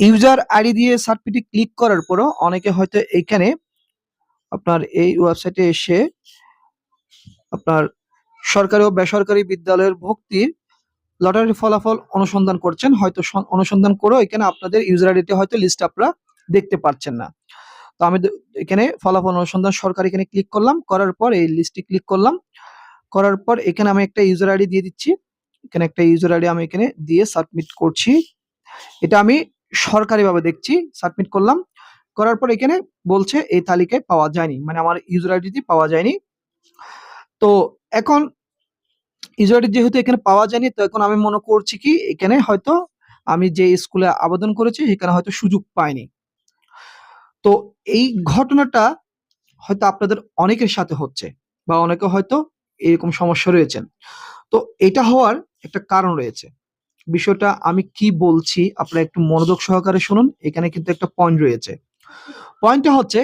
User ID দিয়ে certificate click করার পরও অনেকে হয়তো এখানে আপনার এই ওয়েবসাইটে এসে আপনার সরকারি ও বেসরকারি বিদ্যালয়ের ভর্তির লটারির ফলাফল অনুসন্ধান করছেন। হয়তো অনুসন্ধান করেও এখানে আপনাদের ইউজার আইডিতে হয়তো লিস্ট আপনারা দেখতে পাচ্ছেন না। তো আমি এখানে ফলাফল অনুসন্ধান সরকার এখানে ক্লিক করলাম। করার পর এই লিস্টে ক্লিক করলাম। করার পর এখানে আমি একটা ইউজার আইডি দিয়ে দিচ্ছি। এখানে একটা ইউজার আইডি আমি এখানে দিয়ে সাবমিট করছি। এটা আমি সরকারিভাবে দেখছি সাবমিট করলাম। করার পর এখানে বলছে এই তালিকায় পাওয়া যায়নি মানে আমার ইউজার আইডিটি পাওয়া যায়নি। তো এখন ইউজার আইডি যেহেতু এখানে পাওয়া যায়নি, তো এখন আমি মনে করছি কি, এখানে হয়তো আমি যে স্কুলে আবেদন করেছি, সেখানে হয়তো সুযোগ পাইনি। তো এই ঘটনাটা হয়তো আপনাদের অনেকের সাথে হচ্ছে, বা অনেকে হয়তো এরকম সমস্যা রয়েছেন। তো এটা হওয়ার একটা কারণ রয়েছে। বিষয়টা আমি কি বলছি, আপনারা একটু মনোযোগ সহকারে শুনুন, এখানে কিন্তু একটা পয়েন্ট রয়েছে। পয়েন্টটা হচ্ছে,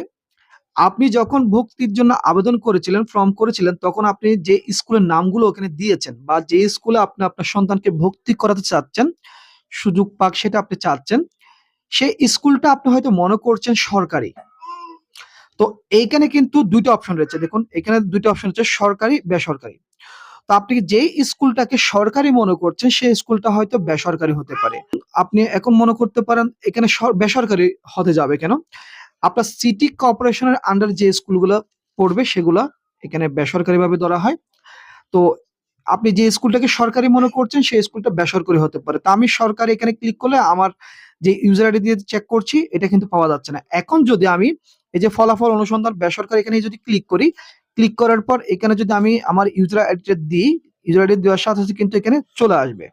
আপনি যখন ভর্তির জন্য আবেদন করেছিলেন ফর্ম করেছিলেন, তখন আপনি যে স্কুলের নামগুলো ওখানে দিয়েছেন বা যে স্কুলে আপনি আপনার সন্তানকে ভর্তি করাতে চাচ্ছেন, সুযোগ পাক সেটা আপনি চাচ্ছেন, সেই স্কুলটা আপনি হয়তো মনে করছেন সরকারি। তো এইখানে কিন্তু দুইটা অপশন রয়েছে। দেখুন, এখানে দুইটা অপশন হচ্ছে সরকারি, বেসরকারি। তো আপনি যেই স্কুলটাকে সরকারি মনে করছেন, সেই স্কুলটা হয়তো বেসরকারি হতে পারে। আপনি এখন মনে করতে পারেন, এখানে সর- বেসরকারি হতে যাবে কেন? আপনার সিটি কর্পোরেশনের আন্ডার যে স্কুলগুলো পড়বে, সেগুলা এখানে বেসরকারি ভাবে ধরা হয়। তো আপনি যে স্কুলটাকে সরকারি মনে করছেন, সেই স্কুলটা বেসরকারি হতে পারে। তা আমি সরকারি এখানে ক্লিক করলে আমার যে ইউজার আইডি দিয়ে চেক করছি, এটা কিন্তু পাওয়া যাচ্ছে না। এখন যদি আমি এই যে ফলাফল অনুসন্ধান বেসরকারি এখানে যদি ক্লিক করি ক্লিক করার পর এখানে যদি আমি আমার ইউজার আইডিটা দিই ইউজার আইডি দেওয়ার সাথে সাথে কিন্তু এখানে চলে আসবে।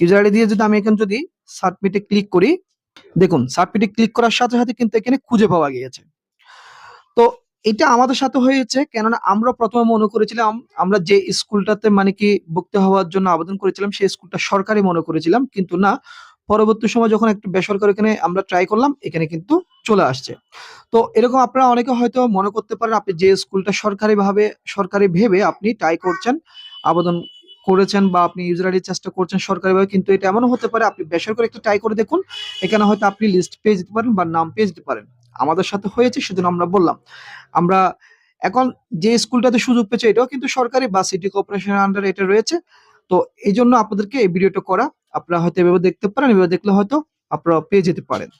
ইউজার আইডি দিয়ে যদি আমি এখানে যদি সাবমিটে ক্লিক করি, দেখুন সাবমিটে ক্লিক করার সাথে সাথে কিন্তু এখানে খুঁজে পাওয়া গিয়েছে। তো এটা আমাদের সাথে হয়েছে, কেননা আমরা প্রথমে মনে করেছিলাম, আমরা যে স্কুলটাতে মানে কি ভুক্ত হওয়ার জন্য আবেদন করেছিলাম, সেই স্কুলটা সরকারি মনে করেছিলাম, কিন্তু না পরবর্তী সময় যখন একটু বেসরকারি এখানে আমরা ট্রাই করলাম, এখানে কিন্তু চলে আসছে। তো এরকম আপনারা অনেকে হয়তো মনে করতে পারেন, আপনি যে স্কুলটা সরকারি ভাবে সরকারি ভেবে আপনি ট্রাই করছেন, আবেদন করেছেন বা আপনি ইউজার চেষ্টা করছেন সরকারিভাবে, কিন্তু এটা এমনও হতে পারে, আপনি বেসরকারি একটা ট্রাই করে দেখুন, এখানে হয়তো আপনি লিস্ট পেয়ে যেতে পারেন বা নাম পেয়ে যেতে পারেন। আমাদের সাথে হয়েছে, সেজন্য আমরা বললাম। আমরা এখন যে স্কুলটাতে সুযোগ পেয়েছে, এটাও কিন্তু সরকারি বা সিটি কর্পোরেশনের আন্ডার এটা রয়েছে। তো এই জন্য আপনাদেরকে এই ভিডিওটা করা আপনারা হয়তো এভাবে দেখতে পারেন এভাবে দেখলে হয়তো আপনারা পেয়ে যেতে পারেন।